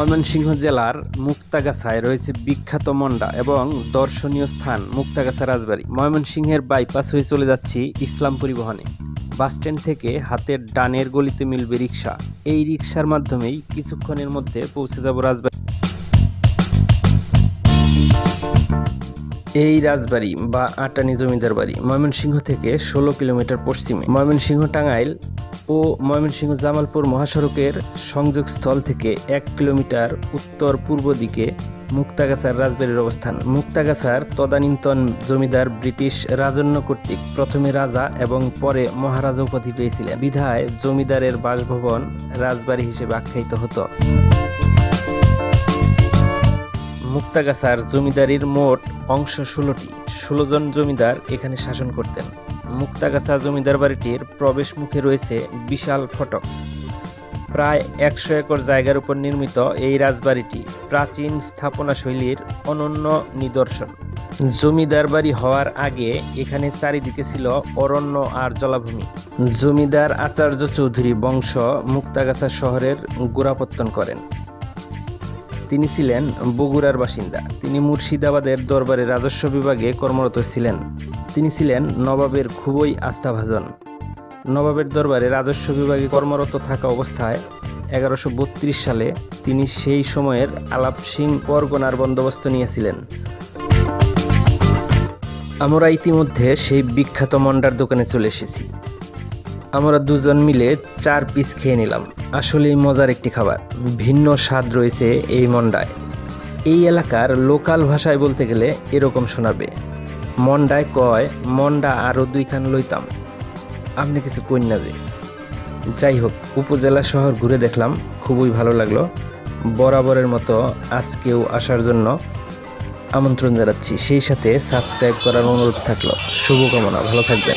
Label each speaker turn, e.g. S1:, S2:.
S1: ময়মনসিংহ জেলার মুক্তাগাছায় রয়েছে বিখ্যাত মন্ডা এবং দর্শনীয় স্থান মুক্তাগাছা রাজবাড়ি। ময়মনসিংহের বাইপাস হয়ে চলে যাচ্ছি ইসলাম পরিবহনে। বাসস্ট্যান্ড থেকে হাতের ডানের গলিতে মিলবে রিক্সা এই রিক্সার মাধ্যমেই কিছুক্ষণের মধ্যে পৌঁছে যাব রাজবাড়ি। এই রাজবাড়ি বা আটানি জমিদার বাড়ি ময়মনসিংহ থেকে ষোলো কিলোমিটার পশ্চিমে। ময়মনসিংহ টাঙ্গাইল ও ময়মনসিংহ জামালপুর মহাসড়কের সংযোগস্থল থেকে এক কিলোমিটার উত্তর পূর্ব দিকে মুক্তাগাছার রাজবাড়ির অবস্থান। মুক্তাগাছার তদানীন্তন জমিদার ব্রিটিশ রাজন্য কর্তৃক প্রথমে রাজা এবং পরে মহারাজা উপাধি পেয়েছিলেন। বিধায় জমিদারের বাসভবন রাজবাড়ি হিসেবে আখ্যায়িত হতো। মুক্তাগাছার জমিদারির মোট অংশ ষোলোটি। ষোলো জন জমিদার এখানে শাসন করতেন। মুক্তাগাছা জমিদার বাড়িটির প্রবেশ মুখে রয়েছে বিশাল ফটক। প্রায় একশো একর জায়গার উপর নির্মিত এই রাজবাড়িটি প্রাচীন স্থাপনা শৈলীর অনন্য নিদর্শন। জমিদার বাড়ি হওয়ার আগে এখানে চারিদিকে ছিল অরণ্য আর জলাভূমি। জমিদার আচার্য চৌধুরী বংশ মুক্তাগাছা শহরের গোড়াপত্তন করেন। তিনি ছিলেন বগুড়ার বাসিন্দা। তিনি মুর্শিদাবাদের দরবারে রাজস্ব বিভাগে কর্মরত ছিলেন। তিনি ছিলেন নবাবের খুবই আস্থাভাজন। নবাবের দরবারে রাজস্ব বিভাগে কর্মরত থাকা অবস্থায় এগারোশো সালে তিনি সেই সময়ের আলাপ সিং পরগনার বন্দোবস্ত নিয়েছিলেন। আমরা ইতিমধ্যে সেই বিখ্যাত মন্ডার দোকানে চলে এসেছি। আমরা দুজন মিলে চার পিস খেয়ে নিলাম। আসলেই মজার একটি খাবার। ভিন্ন স্বাদ রয়েছে এই মন্ডায়। এই এলাকার লোকাল ভাষায় বলতে গেলে এরকম শোনাবে। মন্ডায় কয়, মন্ডা আরও দুইখান লইতাম। আপনি কিছু না যে। যাই হোক উপজেলা শহর ঘুরে দেখলাম, খুবই ভালো লাগল। বরাবরের মতো আজকেও আসার জন্য আমন্ত্রণ জানাচ্ছি। সেই সাথে সাবস্ক্রাইব করার অনুরোধ থাকল। শুভকামনা, ভালো থাকবেন।